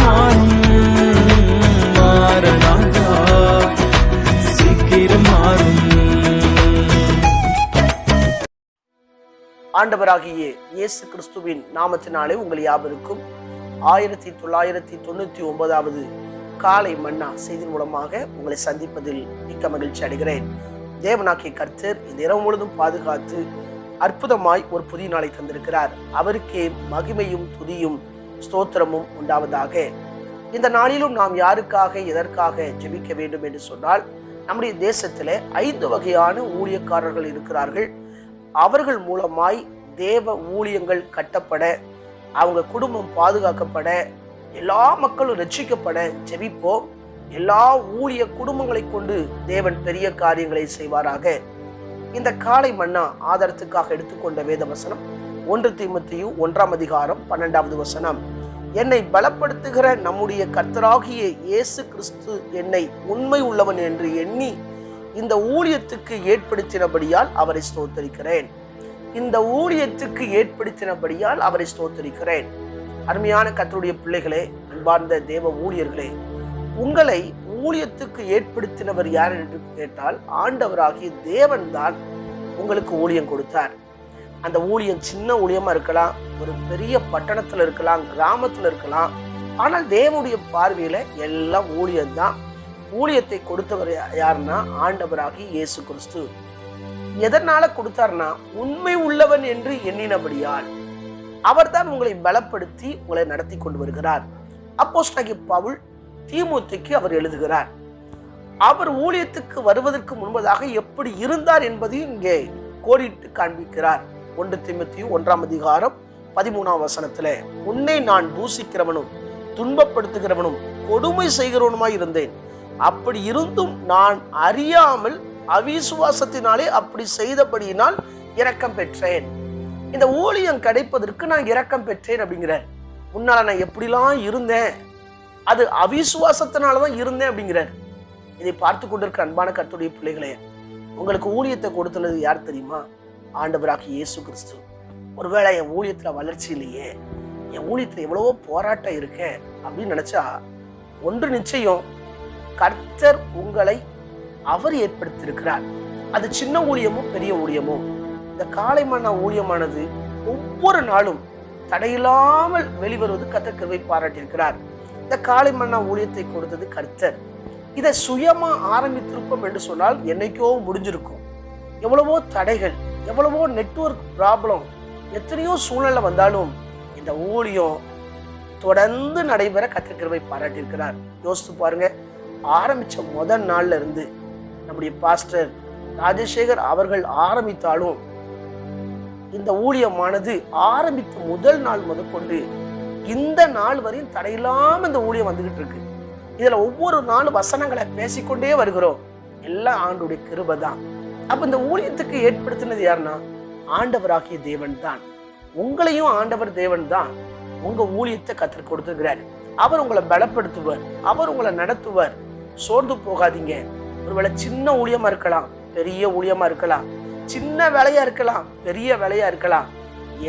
மாறும் சீக்கிரம் மாறும் ஆண்டவராகிய இயேசு கிறிஸ்துவின் நாமத்தினாலே உங்கள் யாவருக்கும் ஆயிரத்தி தொள்ளாயிரத்தி தொண்ணூத்தி ஒன்பதாவது காலை மன்னா செய்தி மூலமாக உங்களை சந்திப்பதில் மிக்க மகிழ்ச்சி அடைகிறேன். தேவனாக்கிய கர்த்தர் இந்த இரவு முழுதும் பாதுகாத்து அற்புதமாய் ஒரு புதிய நாளை தந்திருக்கிறார். அவருக்கே மகிமையும் துதியும் ஸ்தோத்திரமும் உண்டாவதாக. இந்த நாளிலும் நாம் யாருக்காக எதற்காக ஜெபிக்க வேண்டும் என்று சொன்னால் நம்முடைய தேசத்திலே ஐந்து வகையான ஊழியக்காரர்கள் இருக்கிறார்கள். அவர்கள் மூலமாய் தேவ ஊழியங்கள் கட்டப்பட அவங்க குடும்பம் பாதுகாக்கப்பட எல்லா மக்களும் ரட்சிக்கப்பட ஜெபிப்போம். எல்லா ஊழிய குடும்பங்களை கொண்டு தேவன் பெரிய காரியங்களை செய்வாராக. இந்த காலை மன்னா ஆதாரத்துக்காக எடுத்துக்கொண்ட வேத வசனம் ஒன்று தீமத்தையும் ஒன்றாம் அதிகாரம் பன்னெண்டாவது வசனம். என்னை பலப்படுத்துகிற நம்முடைய கர்த்தராகிய இயேசு கிறிஸ்து என்னை உண்மை உள்ளவன் என்று எண்ணி இந்த ஊழியத்துக்கு ஏற்படுத்தினபடியால் அவரை ஸ்தோத்தரிக்கிறேன். இந்த ஊழியத்துக்கு ஏற்படுத்தினபடியால் அவரை ஸ்தோத்தரிக்கிறேன். அருமையான கத்தருடைய பிள்ளைகளே அன்பார்ந்த தேவ ஊழியர்களே உங்களை ஊழியத்துக்கு ஏற்படுத்தினவர் யார் என்று கேட்டால் ஆண்டவராகிய தேவன்தான் உங்களுக்கு ஊழியம் கொடுத்தார். அந்த ஊழியம் சின்ன ஊழியமா இருக்கலாம் ஒரு பெரிய பட்டணத்துல இருக்கலாம் கிராமத்துல இருக்கலாம். ஆனால் தேவனுடைய பார்வையில எல்லாம் ஊழியம்தான் ஊழியத்தை கொடுத்தவர் யாருன்னா ஆண்டவராகி இயேசு கிறிஸ்து. எதனால கொடுத்தார்னா உண்மை உள்ளவன் என்று எண்ணினபடியால் அவர்தான் உங்களை பலப்படுத்தி உங்களை நடத்தி கொண்டு வருகிறார். அப்போஸ்டாகி பவுல் தீமோத்தேக்கு அவர் எழுதுகிறார் அவர் ஊழியத்துக்கு வருவதற்கு முன்பதாக எப்படி இருந்தார் என்பதையும் இங்கே கோடிட்டு காண்பிக்கிறார். ஒன்று திமுத்தியும் ஒன்றாம் அதிகாரம் பதிமூணாம் வசனத்துல உன்னை நான் தூசிக்கிறவனும் துன்பப்படுத்துகிறவனும் கொடுமை செய்கிறவனுமாய் இருந்தேன். அப்படி இருந்தும் நான் அறியாமல் அவிசுவாசத்தினாலே அப்படி செய்தபடியினால் இரக்கம் பெற்றேன். இந்த ஊழியம் கிடைப்பதற்கு நான் இரக்கம் பெற்றேன் அப்படிங்கிறார் உன்னால நான் எப்படிலாம் இருந்தேன்? அது அவிசுவாசத்தினால தான் இருந்தேன் அப்படிங்கிறார் இதை பார்த்து கொண்டிருக்க அன்பான கத்துடைய பிள்ளைகளே உங்களுக்கு ஊழியத்தை கொடுத்துனது யார் தெரியுமா? ஆண்டவராக இயேசு கிறிஸ்து. ஒருவேளை என் ஊழியத்தில் வளர்ச்சி இல்லையே என் ஊழியத்தில் எவ்வளவோ போராட்டம் இருக்கேன் அப்படின்னு நினச்சா ஒன்று நிச்சயம் கர்த்தர் உங்களை அவர் ஏற்படுத்தியிருக்கிறார். அது சின்ன ஊழியமோ பெரிய ஊழியமோ இந்த காலை மன்னா ஊழியமானது ஒவ்வொரு நாளும் தடையில்லாமல் வெளிவருவது கர்த்தர் கிருவை பாராட்டியிருக்கிறார். இந்த காலை மன்னா ஊழியத்தை கொடுத்தது கர்த்தர். இதை சுயமா ஆரம்பித்திருப்போம் என்று சொன்னால் என்னைக்கோ முடிஞ்சிருக்கும். எவ்வளவோ தடைகள் எவ்வளவோ நெட்வொர்க் ப்ராப்ளம் எத்தனையோ சூழ்நிலை வந்தாலும் இந்த ஊழியம் தொடர்ந்து நடைபெற கத்திருக்கிறவை பாராட்டியிருக்கிறார். யோசித்து பாருங்க ஆரம்பிச்ச முதல் நாள்ல இருந்து நம்முடைய பாஸ்டர் ராஜசேகர் அவர்கள் ஆரம்பித்தாலும் இந்த ஊழியமானது ஆரம்பித்த முதல் நாள் முதற்கொண்டு இந்த நாள் வரையும் தடையில்லாம இந்த ஊழியம் வந்துகிட்டு இருக்கு. இதுல ஒவ்வொரு நாளும் வசனங்களை பேசிக்கொண்டே வருகிறோம். எல்லாம் ஆண்டுடைய கிருபை தான். அப்ப இந்த ஊழியத்துக்கு ஏற்படுத்தினது யாருன்னா? ஆண்டவராகிய தேவன் தான் உங்களையும் ஆண்டவர் தேவன் தான் உங்க ஊழியத்தை கற்றுக் கொடுத்துருக்கிறார். அவர் உங்களை பலப்படுத்துவார். அவர் உங்களை நடத்துவார். சோர்ந்து போகாதீங்க. ஒருவேளை சின்ன ஊழியமா இருக்கலாம் பெரிய ஊழியமா இருக்கலாம் சின்ன வேலையா இருக்கலாம் பெரிய வேலையா இருக்கலாம்.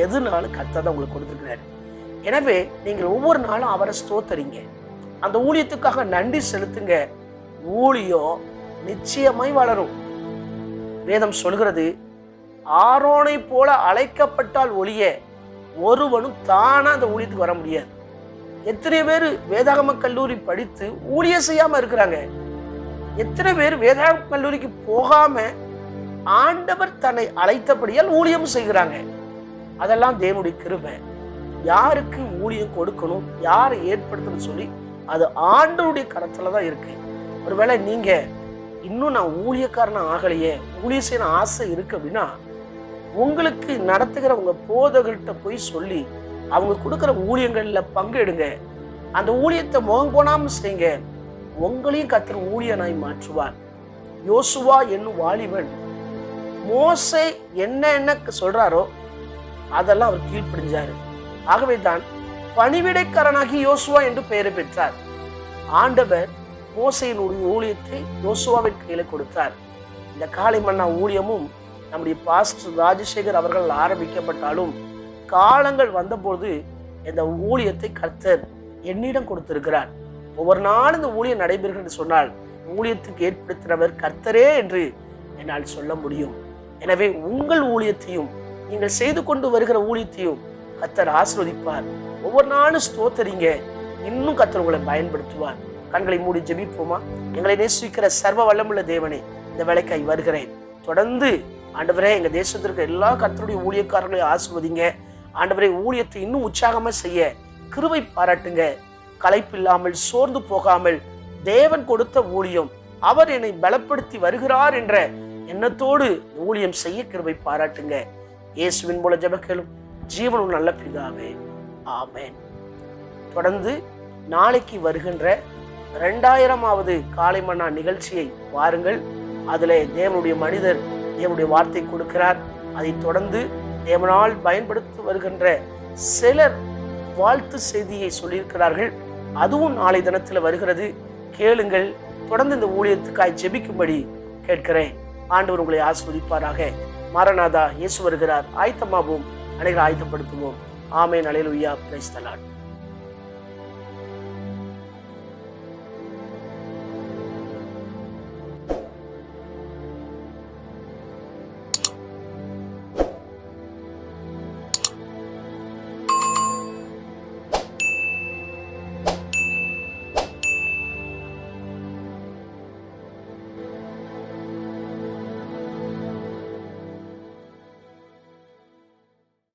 எதுனாலும் கர்த்தர் உங்களுக்கு கொடுத்துருக்கிறார். எனவே நீங்கள் ஒவ்வொரு நாளும் அவரை ஸ்தோத்தரிங்க. அந்த ஊழியத்துக்காக நன்றி செலுத்துங்க. ஊழியம் நிச்சயமாய் வளரும். வேதம் சொல்கிறது ஆரோனை போல அழைக்கப்பட்டால் ஒழிய ஒருவனும் தானாக அந்த ஊழியத்துக்கு வர முடியாது. எத்தனை பேர் வேதாகம கல்லூரி படித்து ஊழியம் செய்யாமல் இருக்கிறாங்க? எத்தனை பேர் வேதாகம கல்லூரிக்கு போகாம ஆண்டவர் தன்னை அழைத்தபடியால் ஊழியம் செய்கிறாங்க? அதெல்லாம் தேவனுடைய கிருமை யாருக்கு ஊழியம் கொடுக்கணும் யாரை ஏற்படுத்தணும்னு சொல்லி அது ஆண்டவருடைய கரத்துல தான் இருக்கு. ஒருவேளை நீங்கள் இன்னும் நான் ஊழியக்காரனா ஆகலையே ஊழியம் செய்யணும் ஆசை இருக்கு அப்படின்னா உங்களுக்கு நடத்துகிற உங்க போதகர்கிட்ட போய் சொல்லி அவங்க கொடுக்குற ஊழியங்கள்ல பங்கெடுங்க. அந்த ஊழியத்தை முகம் போனாமல் செய்யுங்க. உங்களையும் கத்திர ஊழியனாய் மாற்றுவார். யோசுவா என்னும் வாலிபன் மோசை என்ன என்ன சொல்றாரோ அதெல்லாம் அவர் கீழ்ப்படிஞ்சாரு. ஆகவே தான் பணிவிடைக்காரனாகி யோசுவா என்று பெயரை பெற்றார். ஆண்டவர் மோசையினுடைய ஊழியத்தை யோசுவாவின் கையில கொடுத்தார். இந்த காளை மன்னா ஊழியமும் நம்முடைய பாஸ்டர் ராஜசேகர் அவர்கள் ஆரம்பிக்கப்பட்டாலும் காலங்கள் வந்தபோது இந்த ஊழியத்தை கர்த்தர் என்னிடம் கொடுத்திருக்கிறார். ஒவ்வொரு நாளும் இந்த ஊழியம் நடைபெறுகிறது சொன்னால் ஊழியத்துக்கு ஏற்படுத்தினவர் கர்த்தரே என்று என்னால் சொல்ல முடியும். எனவே உங்கள் ஊழியத்தையும் நீங்கள் செய்து கொண்டு வருகிற ஊழியத்தையும் கர்த்தர் ஆசிர்வதிப்பார். ஒவ்வொரு நாளும் ஸ்தோத்தரிங்க. இன்னும் கர்த்தர் உங்களை பயன்படுத்துவார். கண்களை மூடி ஜெபிப்போமா? எங்களை நேசிக்கிற சர்வ வல்லமுள்ள தேவனே இந்த வேலைக்காய் வருகிறேன். தொடர்ந்து ஆண்டவரே எங்க தேசத்திற்கு எல்லா கத்தருடைய ஊழியக்காரர்களையும் ஆசிர்வதிங்க. ஆண்டவரே ஊழியத்தை இன்னும் உற்சாகமா செய்ய கிருவை பாராட்டுங்க. களைப்பில்லாமல் சோர்ந்து போகாமல் தேவன் கொடுத்த ஊழியம் அவர் என்னை பலப்படுத்தி வருகிறார் என்ற எண்ணத்தோடு ஊழியம் செய்ய கிருவை பாராட்டுங்க. இயேசுவின் மூல ஜபக்கலும் ஜீவனும் நல்ல பிதாவே ஆமேன். தொடர்ந்து நாளைக்கு வருகின்ற ரெண்டாயிரமாவது காலை மன்னா நிகழ்ச்சியை பாருங்கள். அதில் தேவனுடைய மனிதர் தேவனுடைய வார்த்தை கொடுக்கிறார். அதைத் தொடர்ந்து தேவனால் பயன்படுத்தி வருகின்ற சிலர் வாழ்த்து செய்தியை சொல்லியிருக்கிறார்கள். அதுவும் நாளை தினத்தில் வருகிறது. கேளுங்கள். தொடர்ந்து இந்த ஊழியத்துக்காய் ஜெபிக்கும்படி கேட்கிறேன். ஆண்டவர் உங்களை ஆஸ்வதிப்பாராக மாரநாதா இயேசு வருகிறார். ஆயத்தமாகவும் அனைவரும் ஆயத்தப்படுத்துவோம். ஆமே நலையிலுயா பிரைஸ்தலான்